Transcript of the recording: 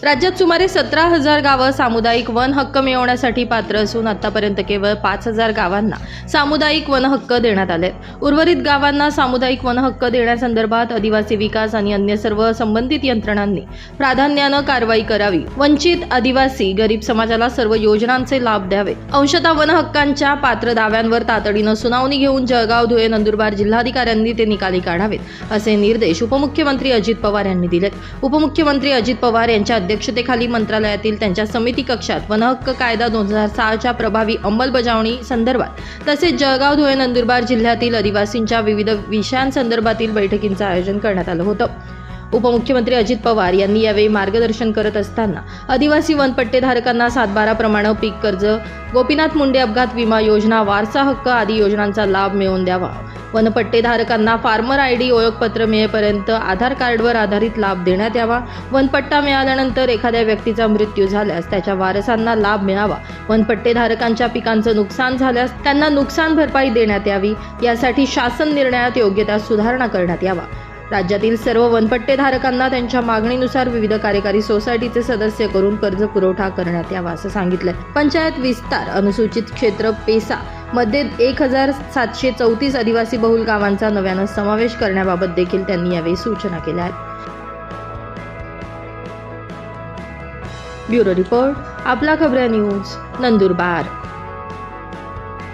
राज्यात सुमारे सतरा हजार गावं सामुदायिक वन हक्क मिळवण्यासाठी पात्र असून आतापर्यंत केवळ पाच हजार गावांना सामुदायिक वन हक्क देण्यात आले. उर्वरित गावांना सामुदायिक वन हक्क देण्यासंदर्भात आदिवासी विकास आणि अन्य सर्व संबंधित यंत्रणांनी प्राधान्यानं कारवाई करावी. वंचित आदिवासी गरीब समाजाला सर्व योजनांचे लाभ द्यावे. अंशतः वन हक्कांच्या पात्र दाव्यांवर तातडीनं सुनावणी घेऊन जळगाव धुळे नंदुरबार जिल्हाधिकाऱ्यांनी ते निकाली काढावेत असे निर्देश उपमुख्यमंत्री अजित पवार यांनी दिलेत. उपमुख्यमंत्री अजित पवार यांच्या अध्यक्षतेखाली मंत्रालयातील त्यांच्या समिती कक्षात वनहक्क कायदा दोन हजार सहाच्या प्रभावी अंमलबजावणी संदर्भात तसेच जळगाव धुळे नंदुरबार जिल्ह्यातील आदिवासींच्या विविध विषयांसंदर्भातील बैठकींचं आयोजन करण्यात आलं होतं. उपमुख्यमंत्री अजित पवार यांनी यावेळी मार्गदर्शन करत असताना आदिवासी वनपट्टेधारकांना सातबाराप्रमाणे पीक कर्ज गोपीनाथ मुंडे अपघात विमा योजना वारसा हक्क आदी योजनांचा लाभ मिळवून द्यावा. वनपट्टेधारकांना फार्मर आय डी ओळखपत्र मिळेपर्यंत आधार कार्डवर आधारित लाभ देण्यात यावा. वनपट्टा मिळाल्यानंतर एखाद्या व्यक्तीचा मृत्यू झाल्यास त्याच्या वारसांना लाभ मिळावा. वनपट्टेधारकांच्या पिकांचं नुकसान झाल्यास त्यांना नुकसान भरपाई देण्यात यावी. यासाठी शासन निर्णयात योग्य त्या सुधारणा करण्यात यावा. राज्यातील सर्व वनपट्टेधारकांना त्यांच्या मागणीनुसार विविध कार्यकारी सोसायटीचे सदस्य करून कर्ज पुरवठा करण्यात यावा असं सांगितलंय. पंचायत विस्तार अनुसूचित क्षेत्र पेसा मध्ये एक हजार सातशे चौतीस आदिवासी बहुल गावांचा नव्यानं समावेश करण्याबाबत देखील त्यांनी यावेळी सूचना केल्या आहेत. ब्युरो रिपोर्ट आपला खबऱ्या न्यूज नंदुरबार.